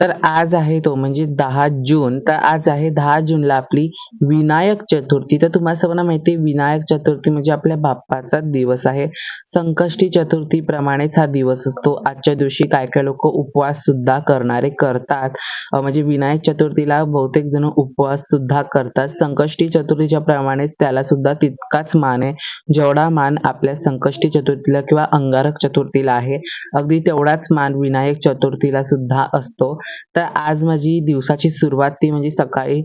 तर आज आहे तो म्हणजे दहा जून. तर आज आहे दहा जूनला आपली विनायक चतुर्थी. तर तुम्हाला सर्वांना माहिती आहे विनायक चतुर्थी म्हणजे आपल्या बाप्पाचा दिवस आहे. संकष्टी चतुर्थी प्रमाणेच हा दिवस असतो. आजच्या दिवशी काय-काय लोक उपवास सुद्धा करणारे करतात. म्हणजे विनायक चतुर्थीला बहुतेक जण उपवास सुद्धा करतात. संकष्टी चतुर्थीच्या प्रमाणेच त्याला सुद्धा तितकाच मान आहे. जेवढा मान आपल्या संकष्टी चतुर्थीला किंवा अंगारक चतुर्थीला आहे, अगदी तेवढाच मान विनायक चतुर्थीला सुद्धा असतो. तर आज माझी दिवसाची सुरुवात ती म्हणजे सकाळी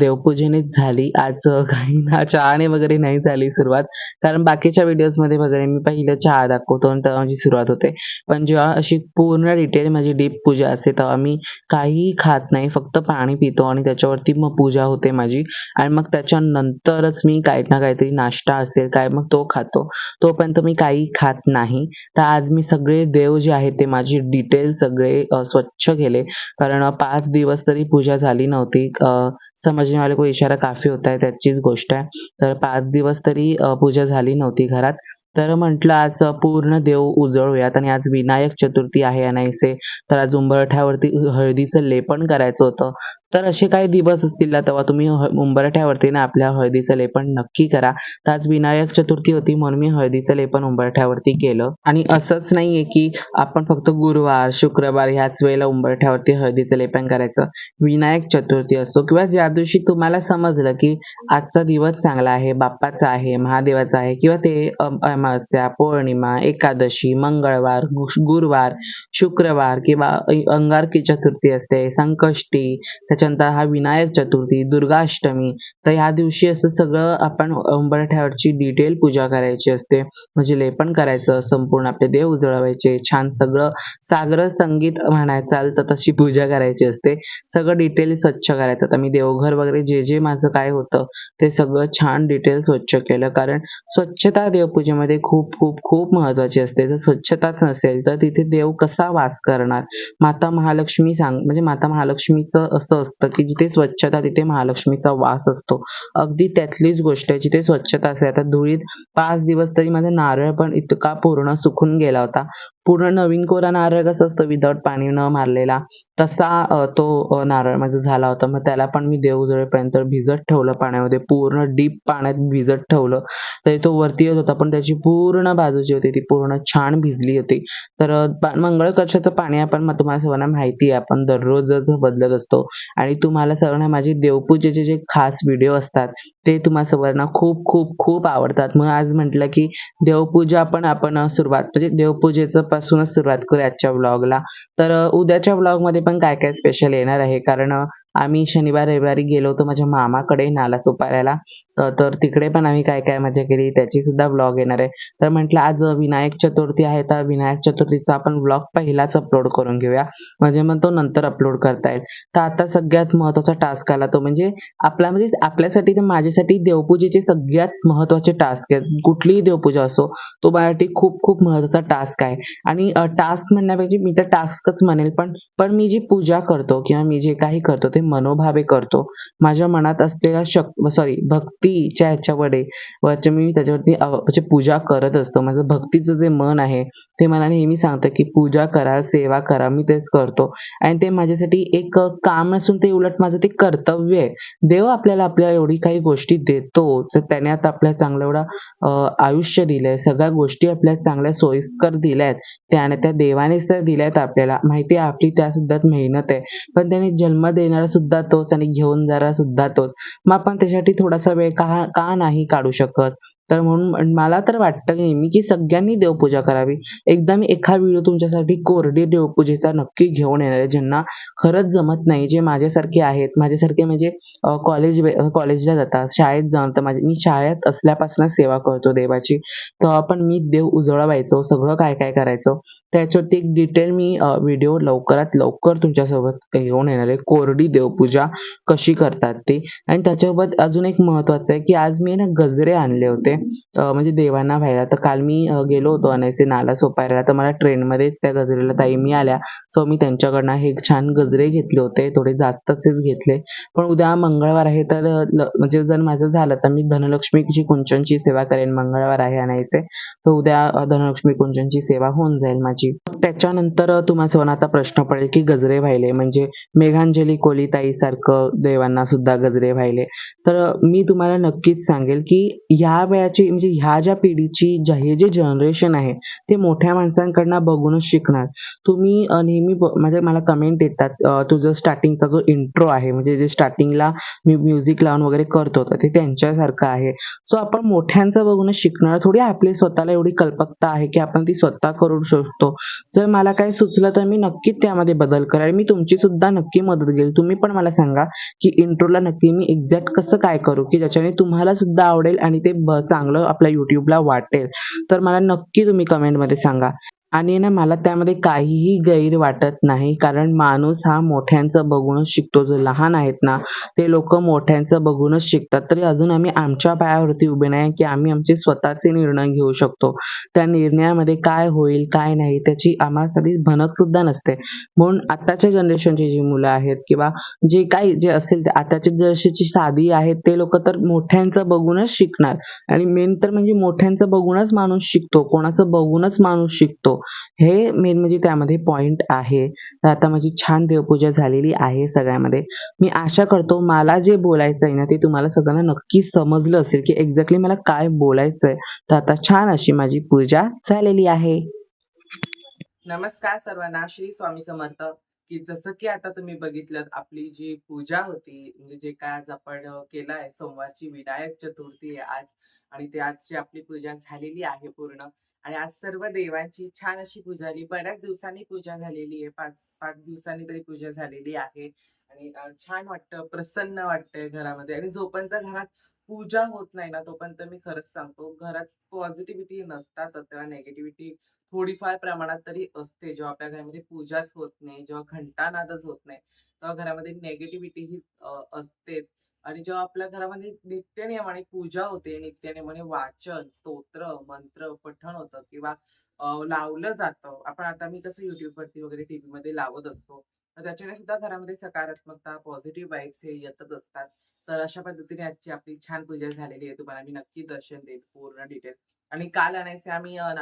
देवपूजेनेच झाली. आज काही ना चहाने वगैरे नाही झाली सुरुवात. कारण बाकीच्या व्हिडिओजमध्ये वगैरे मी पहिलं चहा दाखवतो आणि तेव्हा माझी सुरुवात होते. पण जेव्हा अशी पूर्ण डिटेल माझी डीप पूजा असते तेव्हा मी काहीही खात नाही. फक्त पाणी पितो आणि त्याच्यावरती मग पूजा होते माझी आणि मग त्याच्यानंतरच मी काही ना काहीतरी नाश्ता असेल काय मग तो खातो. तोपर्यंत मी काही खात नाही. तर आज मी सगळे देव जे आहेत ते माझी डिटेल सगळे स्वच्छ केले. कारण पाच दिवस तरी पूजा झाली नव्हती. अ, समझने वाले को इशारा काफी होता है त्याचीच गोष्ट आहे. तर पाच दिवस तरी अ, पूजा झाली नव्हती घरात. तर म्हटलं आज पूर्ण देव उजळूयात आणि आज विनायक चतुर्थी आहे अनायासे. तर आज उंबरठ्यावरती हळदीचं लेपन करायचं होतं. तर असे काही दिवस असतील तेव्हा तुम्ही ह उंबरठ्यावरती ना आपल्या हळदीचं लेपन नक्की करा. तर आज विनायक चतुर्थी होती म्हणून मी हळदीचं लेपन उंबरठ्यावरती केलं आणि असंच नाहीये की आपण फक्त गुरुवार, शुक्रवार ह्याच वेळेला उंबरठ्यावरती हळदीचं लेपन करायचं. विनायक चतुर्थी असो किंवा ज्या दिवशी तुम्हाला समजलं की आजचा दिवस चांगला आहे, बाप्पाचा आहे, महादेवाचा आहे किंवा ते अमावस्या पौर्णिमा, एकादशी, मंगळवार, गुरुवार, शुक्रवार किंवा अंगारकी चतुर्थी असते, संकष्टी, त्याच्यानंतर हा विनायक चतुर्थी, दुर्गाष्टमी. तर ह्या दिवशी असं सगळं आपण उंबरठ्यावरची डिटेल पूजा करायची असते. म्हणजे लेपन करायचं, संपूर्ण आपले देव उजळवायचे, छान सगळं साग्र संगीत म्हणायचाल तर तशी पूजा करायची असते. सगळं डिटेल स्वच्छ करायचं. तर मी देवघर वगैरे जे जे माझं काय होतं ते सगळं छान डिटेल स्वच्छ केलं. कारण स्वच्छता देवपूजेमध्ये खूप खूप खूप महत्त्वाची असते. जर स्वच्छताच नसेल तर तिथे देव कसा वास करणार? माता महालक्ष्मी सांग म्हणजे माता महालक्ष्मीचं असं असतं की जिथे स्वच्छता तिथे महालक्ष्मीचा वास असतो. अगदी त्यातलीच गोष्ट आहे जिथे स्वच्छता असेल. आता धुळीत पाच दिवस तरी माझा नारळ पण इतका पूर्ण सुकून गेला होता. पूर्ण नवीन कोरा नारळ कसं असतं विदाऊट पाणी न मारलेला तसा तो अ, नारळ माझा झाला होता. मग त्याला पण मी देव उजळेपर्यंत भिजत ठेवलं पाण्यामध्ये. पूर्ण डीप पाण्यात भिजत ठेवलं. तरी तो वरती येत होता पण त्याची पूर्ण बाजू जी होती ती पूर्ण छान भिजली होती. तर अ, मंगळ कलशाचं पाणी आपण मग तुम्हाला सर्वांना माहिती आहे आपण दररोजच बदलत असतो आणि तुम्हाला सर्वांना माझे देवपूजेचे जे खास व्हिडिओ असतात ते तुम्हा सर्वांना खूप खूप खूप आवडतात. मग आज म्हटलं की देवपूजा पण आपण अ, सुरुवात म्हणजे देवपूजेचं पासूनच सुरुवात करूया आजच्या व्लॉगला. तर उद्याच्या व्लॉगमध्ये पण काय-काय स्पेशल येणार आहे. कारण आम्ही शनिवार, रविवारी गेलो होतो माझ्या मामाकडे नाला सोपाऱ्याला तर तिकडे पण आम्ही काय-काय मजा केली त्याची सुद्धा व्लॉग येणार आहे. तर म्हटलं आज विनायक चतुर्थी आहे तर विनायक चतुर्थीचा आपण व्लॉग पहिलाच अपलोड करून घेऊया. म्हणजे मग तो नंतर अपलोड करता येईल. तर आता सगळ्यात महत्त्वाचा टास्क आला तो म्हणजे आपला म्हणजे आपल्यासाठी तर माझ्यासाठी देवपूजेचे सगळ्यात महत्त्वाचे टास्क आहेत. कुठलीही देवपूजा असो तो माझ्यासाठी खूप खूप महत्त्वाचा टास्क आहे आणि टास्क म्हणण्यापेक्षा मी तर टास्कच म्हणेल पण पण मी जी पूजा करतो किंवा मी जे काही करतो ते मनोभावे करतो. माझ्या मनात असलेल्या शक सॉरी भक्तीच्या ह्याच्यामध्ये वरती मी त्याच्यावरती अ, म्हणजे पूजा करत असतो. माझं भक्तीचं जे मन आहे ते मला नेहमी सांगतं की पूजा करा, सेवा करा. मी तेच करतो आणि ते माझ्यासाठी एक अ, काम नसून ते उलट माझं ते कर्तव्य आहे. देव आपल्याला आपल्या एवढी काही गोष्टी देतो तर त्याने आता आपल्याला चांगलं एवढं अ, आयुष्य दिलंय. सगळ्या गोष्टी आपल्याला चांगल्या सोयीस्कर दिल्या आहेत त्याने त्या देवानेच तर दिल्यात आपल्याला. माहिती आहे आपली त्या सुद्धा मेहनत आहे. पण त्याने जन्म देणारा सुद्धा तोच आणि घेऊन जाणारा सुद्धा तोच. मग आपण त्याच्यासाठी थोडासा वेळ का का नाही काढू शकत? तर म्हणून मला तर वाटतं नेहमी की सगळ्यांनी देवपूजा करावी. एकदा मी एका व्हिडिओ तुमच्यासाठी कोरडी देवपूजेचा नक्की घेऊन येणार आहे. ज्यांना खरंच जमत नाही, जे माझ्यासारखे आहेत, माझ्यासारखे म्हणजे अ, कॉलेज कॉलेजला जातात, शाळेत जाऊन तर माझी मी शाळेत असल्यापासून सेवा करतो देवाची. तेव्हा पण मी देव उजळवायचो, सगळं काय-काय करायचो. त्याच्यावरती एक डिटेल मी अ, व्हिडिओ लवकरात लवकर तुमच्यासोबत घेऊन येणार आहे. कोरडी देवपूजा कशी करतात ते आणि त्याच्यासोबत अजून एक महत्त्वाचं आहे की आज मी ना गजरे आणले होते. अ, म्हणजे देवांना व्हायला. तर काल मी अ, गेलो होतो अनायसे नाला सोपायला तर मला ट्रेनमध्येच त्या गजरेला ताई मिळाल्या. सो मी त्यांच्याकडनं हे छान गजरे घेतले होते. थोडे जास्तचेच घेतले. पण उद्या मंगळवार आहे तर अ, ल म्हणजे जर माझं झालं तर मी धनलक्ष्मीची कुंचनची सेवा करेन. मंगळवार आहे अनायसे. तर उद्या अ, धनलक्ष्मी कुंचनची सेवा होऊन जाईल माझी. त्याच्यानंतर अ, तुम्हा सर्वांना आता प्रश्न पडेल की गजरे व्हायले म्हणजे मेघांजली कोलीताईसारखं देवांना सुद्धा गजरे व्हायले तर अ, मी तुम्हाला नक्कीच सांगेल की ह्या वयाची म्हणजे ह्या ज्या पिढीची ज्या हे जे जनरेशन आहे ते मोठ्या माणसांकडनं बघूनच शिकणार. तुम्ही अ, नेहमी ब म्हणजे मला कमेंट येतात अ, तुझं स्टार्टिंगचा जो इंट्रो आहे म्हणजे जे स्टार्टिंगला मी म्युझिक लावून वगैरे करतो तर ते त्यांच्यासारखं आहे. सो आपण मोठ्यांचं बघूनच शिकणार. थोडी आपली स्वतःला एवढी कल्पकता आहे की आपण ती स्वतः करू शकतो. जर मला काही सुचलं तर मी नक्कीच त्यामध्ये बदल करेल. मी तुमची सुद्धा नक्की मदत घेईल. तुम्ही पण मला सांगा की इंट्रोला नक्की मी एक्झॅक्ट कसं काय करू की ज्याच्याने तुम्हाला सुद्धा आवडेल आणि ते ब चांगलं आपल्या यूट्यूबला वाटेल. तर मला नक्की तुम्ही कमेंटमध्ये सांगा. आणि ना मला त्यामध्ये काहीही गैर वाटत नाही. कारण माणूस हा मोठ्यांचं बघूनच शिकतो. जे लहान आहेत ना ते लोकं मोठ्यांचं बघूनच शिकतात. तरी अजून आम्ही आमच्या पायावरती उभे नाही की आम्ही आमचे स्वतःचे निर्णय घेऊ शकतो. त्या निर्णयामध्ये काय होईल, काय नाही त्याची आम्हाला सगळी भनक सुद्धा नसते. म्हणून आत्ताच्या जनरेशनची जी मुलं आहेत किंवा जे काही जे असेल ते आताची जशीची साधी आहेत ते लोकं तर मोठ्यांचं बघूनच शिकणार आणि मेन तर म्हणजे मोठ्यांचं बघूनच माणूस शिकतो. कोणाचं बघूनच माणूस शिकतो. हे मेन म्हणजे त्यामध्ये पॉईंट आहे. तर आता माझी छान देवपूजा झालेली आहे सगळ्यामध्ये. मी आशा करतो मला जे बोलायचं आहे ना ते तुम्हाला सगळ्यांना नक्की समजलं असेल की एक्झॅक्टली मला काय बोलायचंय. तर आता छान अशी माझी पूजा झालेली आहे. नमस्कार सर्वांना. श्री स्वामी समर्थ. की जसं की आता तुम्ही बघितलं आपली जी पूजा होती म्हणजे जे काय आज आपण केलं आहे सोमवारची विनायक चतुर्थी आहे आज आणि ते आजची आपली पूजा झालेली आहे पूर्ण आणि आज सर्व देवांची छान अशी पूजा झाली. बऱ्याच दिवसांनी पूजा झालेली आहे. 5-5 दिवसांनी तरी पूजा झालेली आहे आणि छान वाटतं, प्रसन्न वाटतंय घरामध्ये आणि जोपर्यंत घरात पूजा होत नाही ना, तोपर्यंत मी खरंच सांगतो घरात पॉझिटिव्हिटी नसतातच तेव्हा निगेटिव्हिटी थोडीफार प्रमाणात तरी असते. जेव्हा आपल्या घरामध्ये पूजाच होत नाही, जेव्हा घंटानादच होत नाही, तेव्हा घरामध्ये निगेटिव्हिटी ही असतेच आणि जेव्हा आपल्या घरामध्ये नित्यनेमाने पूजा होते, नित्यनियमाने म्हणजे वाचन, स्तोत्र, मंत्र, पठण होतं किंवा लावलं जातं. आपण आता मी कसं युट्यूबवरती वगैरे टीव्हीमध्ये लावत असतो. तर त्याच्याने सुद्धा घरामध्ये सकारात्मकता, पॉझिटिव्ह वाईब्स हे येतच असतात. तर अशा पद्धतीने आजची आपली छान पूजा झालेली आहे. तुम्हाला मी नक्की दर्शन देईन पूर्ण डिटेल आणि काल आणायचे आम्ही अ,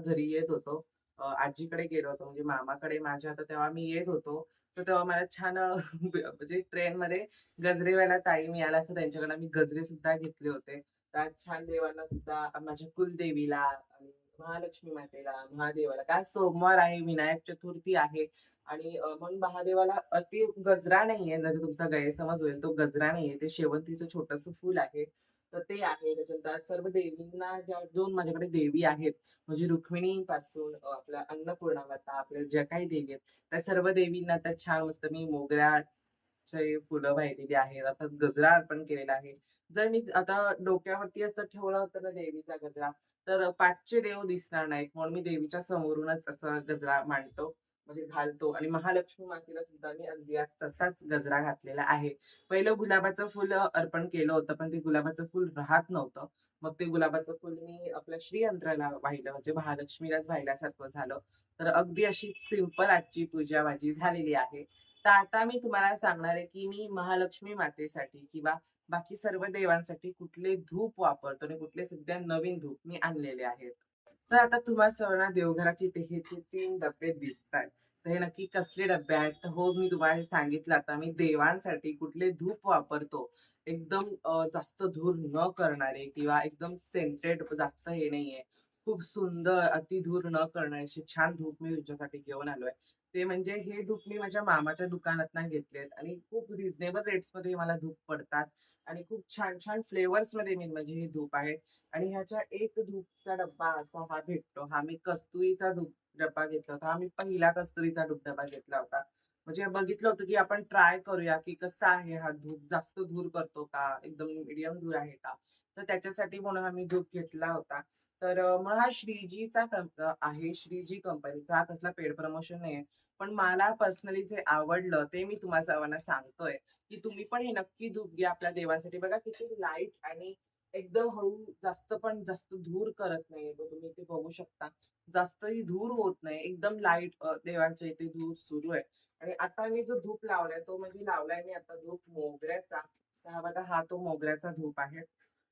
घरी येत होतो. आजीकडे गेलो होतो म्हणजे मामाकडे माझ्या आता तेव्हा मी येत होतो. तर तेव्हा मला छान म्हणजे ट्रेनमध्ये गजरेवाला ताई मिळाला असं त्यांच्याकडनं मी गजरे सुद्धा घेतले होते. त्यात छान देवांना सुद्धा माझ्या कुलदेवीला आणि महालक्ष्मी मातेला, महादेवाला काय सोमवार आहे, विनायक चतुर्थी आहे आणि म्हणून महादेवाला अति गजरा नाहीये, तुमचा गैरसमज होईल. तो गजरा नाहीये, ते शेवंतीचं छोटंसं फूल आहे. तर ते आहे. त्याच्यानंतर सर्व देवींना ज्या दोन माझ्याकडे देवी आहेत, म्हणजे रुक्मिणी पासून आपल्या अन्नपूर्णा माता, आपल्या ज्या काही देवी आहेत, त्या सर्व देवींना त्या छान मस्त मी मोगऱ्याचे फुलं वाहिलेली आहेत. अर्थात गजरा अर्पण केलेला आहे. जर मी आता डोक्यावरती असं ठेवलं होतं ना देवीचा गजरा, तर पाठचे देव दिसणार नाहीत. म्हणून मी देवीच्या समोरूनच असा गजरा मांडतो, म्हणजे घालतो आणि महालक्ष्मी मातेला सुद्धा मी अगदी आज तसाच गजरा घातलेला आहे. पहिलं गुलाबाचं फुल अर्पण केलं होतं, पण ते गुलाबाचं फुल राहत नव्हतं. मग ते गुलाबाचं फुल मी आपल्या श्रीयंत्राला वाहिलं, म्हणजे महालक्ष्मीलाच वाहिल्यासारखं झालं. तर अगदी अशी सिंपल आजची पूजा माझी झालेली आहे. तर आता मी तुम्हाला सांगणार आहे, की मी महालक्ष्मी मातेसाठी किंवा बाकी सर्व देवांसाठी कुठले धूप वापरतो आणि कुठले सध्या नवीन धूप मी आणलेले आहेत. तर आता तुम्हाला सर्वांना देवघराचे ते हे जे 3 डब्बे दिसतायत, तर हे नक्की कसले डब्बे आहेत? तर हो, मी तुम्हाला हे सांगितलं आता मी देवांसाठी कुठले धूप वापरतो. एकदम जास्त धूर न करणारे किंवा एकदम सेंटेड जास्त हे नाहीये. खूप सुंदर अति धूर न करणारे असे छान धूप मी तुमच्यासाठी घेऊन आलोय. ते म्हणजे हे धूप मी माझ्या मामाच्या दुकानातनं घेतलेत आणि खूप रिझनेबल रेट्समध्ये मला धूप पडतात आणि खूप छान-छान फ्लेवर्समध्ये मी म्हणजे हे धूप आहेत आणि ह्याच्या एक धूपचा डब्बा असा हा भेटतो. हा मी कस्तुरीचा धूप डब्बा घेतला होता. हा मी पहिला कस्तुरीचा धूप डब्बा घेतला होता. म्हणजे बघितलं होतं, की आपण ट्राय करूया, की कसा आहे हा धूप? जास्त धूर करतो का? एकदम मीडियम धूर आहे का? तर त्याच्यासाठी म्हणून हा मी धूप घेतला होता. तर मग हा श्रीजीचा आहे. श्रीजी कंपनीचा. हा कसला पेड प्रमोशन आहे पण मला पर्सनली जे आवडलं ते मी तुम्हा सर्वांना सांगतोय, की तुम्ही पण हे नक्की धूप घ्या आपल्या देवासाठी बघा किती लाइट आणि एकदम हळू जास्त पण जास्त धूर करत नाही तुम्ही इथे बघू शकता. जास्तही धूर होत नाही. एकदम लाइट देवाच्या इथे धूर सुरू आहे आणि आता मी जो धूप लावलाय तो म्हणजे लावलाय मी आता धूप मोगऱ्याचा. हा बघा हा तो मोगऱ्याचा धूप आहे.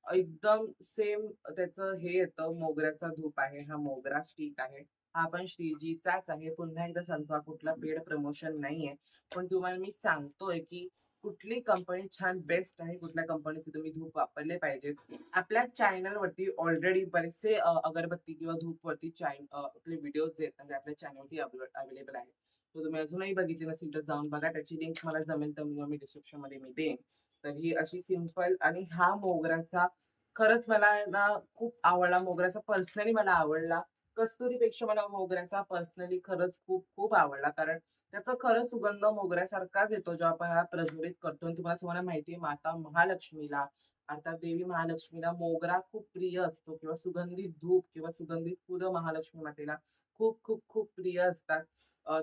एकदम सेम त्याचं हे येतं मोगऱ्याचा धूप आहे. हा मोगरा स्टिक आहे. हा पण श्रीजीचाच आहे. पुन्हा एकदा सांगतो हा कुठला पेड प्रमोशन नाहीये. पण तुम्हाला मी सांगतोय की कुठली कंपनी छान बेस्ट आहे, कुठल्या कंपनीचे तुम्ही धूप वापरले पाहिजेत. आपल्या चॅनलवरती ऑलरेडी बरेचसे अगरबत्ती किंवा धूपवरती चॅन आपले व्हिडिओज आहेत म्हणजे आपल्या चॅनलवरती अवेलेबल आहेत. तो तुम्ही अजूनही बघितले नसेल तर जाऊन बघा. त्याची लिंक मला जमेल तर मी डिस्क्रिप्शनमध्ये मी देईन. तर ही अशी सिंपल आणि हा मोगऱ्याचा खरंच मला ना खूप आवडला मोगऱ्याचा पर्सनली मला आवडला. कस्तुरीपेक्षा मला मोगऱ्याचा पर्सनली खरंच खूप खूप आवडला. कारण त्याचा खरंच सुगंध मोगऱ्यासारखाच येतो जेव्हा आपण प्रज्वलित करतो आणि तुम्हाला सर्वांना माहितीये माता महालक्ष्मीला अर्थात देवी महालक्ष्मीला मोगरा खूप प्रिय असतो किंवा सुगंधित धूप किंवा सुगंधित फुलं महालक्ष्मी मातेला खूप खूप खूप प्रिय असतात.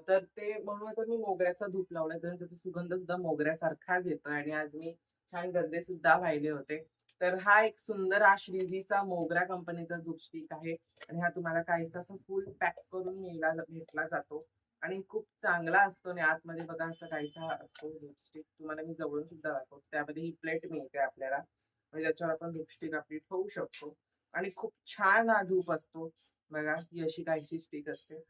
तर ते म्हणून आता मी मोगऱ्याचा धूप लावला तर त्याचा सुगंध सुद्धा मोगऱ्यासारखाच येतो आणि आज मी छान गजरे सुद्धा वाहिले होते. तर हा एक सुंदर हा श्रीजीचा मोगरा कंपनीचा धूप स्टिक आहे आणि हा तुम्हाला काहीसा असं फुल पॅक करून मिळला भेटला जातो आणि खूप चांगला असतो आणि आतमध्ये बघा असं काहीसा असतो लिपस्टिक स्टिक. तुम्हाला मी जवळून सुद्धा दाखवतो. त्यामध्ये ही प्लेट मिळते आपल्याला. म्हणजे त्याच्यावर आपण धूप स्टिक आपली ठेवू शकतो आणि खूप छान हा धूप असतो. बघा ही अशी काहीशी स्टिक असते.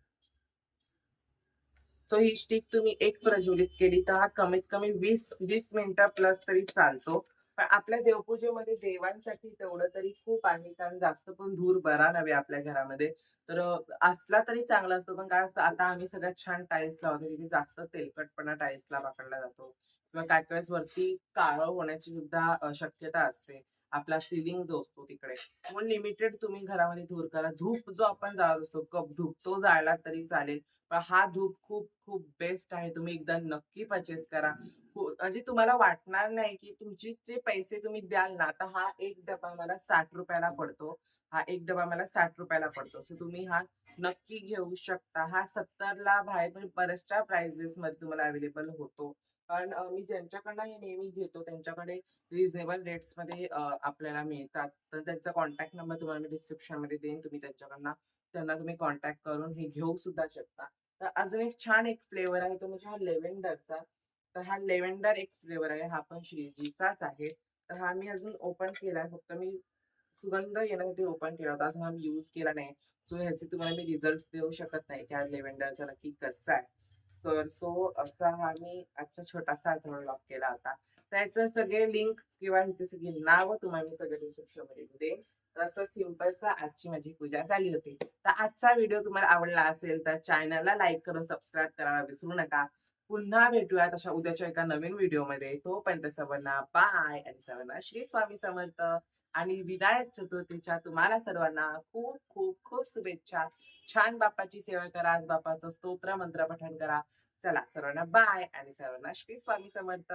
सो ही स्टिक तुम्ही एक प्रज्वलित केली तर हा कमीत कमी वीस वीस मिनिटं प्लस तरी चालतो. पण आपल्या देवपूजेमध्ये देवांसाठी तेवढं तरी खूप आहे. कारण जास्त पण धूर बरा नव्हे आपल्या घरामध्ये. तर असला तरी चांगला असतो. पण काय असतं आता आम्ही सगळ्यात छान टाईल्स लावतो. तिथे जास्त तेलकटपणा टाईल्सला पकडला जातो किंवा काही-काही वेळेस वरती काळं होण्याची सुद्धा शक्यता असते. आपला सीलिंग जो असतो तिकडे. म्हणून लिमिटेड तुम्ही घरामध्ये धूर करा. धूप जो आपण जाळत असतो कप धूप तो जाळला तरी चालेल. पण हा धूप खूप खूप बेस्ट आहे. तुम्ही एकदा नक्की पर्चेस करा. हो, म्हणजे तुम्हाला वाटणार नाही की तुमचे जे पैसे तुम्ही द्याल ना, आता हा एक डबा मला साठ रुपयाला पडतो. हा एक डबा मला साठ रुपयाला पडतो. सो तुम्ही हा नक्की घेऊ शकता. हा सत्तरला बाहेर म्हणजे बऱ्याचशा प्राइजेसमध्ये तुम्हाला अवेलेबल होतो. कारण मी ज्यांच्याकडनं हे नेहमी घेतो त्यांच्याकडे रिझनेबल रेट्समध्ये आपल्याला मिळतात. तर त्यांचा कॉन्टॅक्ट नंबर तुम्हाला मी डिस्क्रिप्शनमध्ये देईन. तुम्ही त्यांच्याकडनं त्यांना तुम्ही कॉन्टॅक्ट करून हे घेऊ सुद्धा शकता. तर अजून एक छान एक फ्लेवर आहे तो म्हणजे हा लेव्हेंडरचा. तर हा लेव्हेंडर एक फ्लेवर आहे. हा पण श्रीजीचाच आहे. तर हा मी अजून ओपन केलाय. फक्त मी सुगंध येण्यासाठी ओपन केला होता. अजून हा मी यूज केला नाही. सो ह्याचे तुम्हाला मी रिझल्ट देऊ शकत नाही की हा लेव्हेंडरचा नक्की कसा आहे. तर सो असा हा मी आजचा छोटासा व्लॉग केला होता. त्याचं सगळे लिंक किंवा ह्याचे सगळी नाव तुम्हाला मी सगळं डिस्क्रिप्शनमध्ये देईन. तसं सिम्पलचा आजची माझी पूजा झाली होती. तर आजचा व्हिडिओ तुम्हाला आवडला असेल तर चॅनलला लाईक करून सबस्क्राईब करायला विसरू नका. पुन्हा भेटूयात अशा उद्याच्या एका नवीन व्हिडिओमध्ये. तोपर्यंत सर्वांना बाय आणि सर्वांना श्री स्वामी समर्थ आणि विनायक चतुर्थीच्या तुम्हाला सर्वांना खूप खूप खूप शुभेच्छा. छान बाप्पाची सेवा करा. आज बाप्पाचं स्तोत्र मंत्र पठण करा. चला सर्वांना बाय आणि सर्वांना श्री स्वामी समर्थ.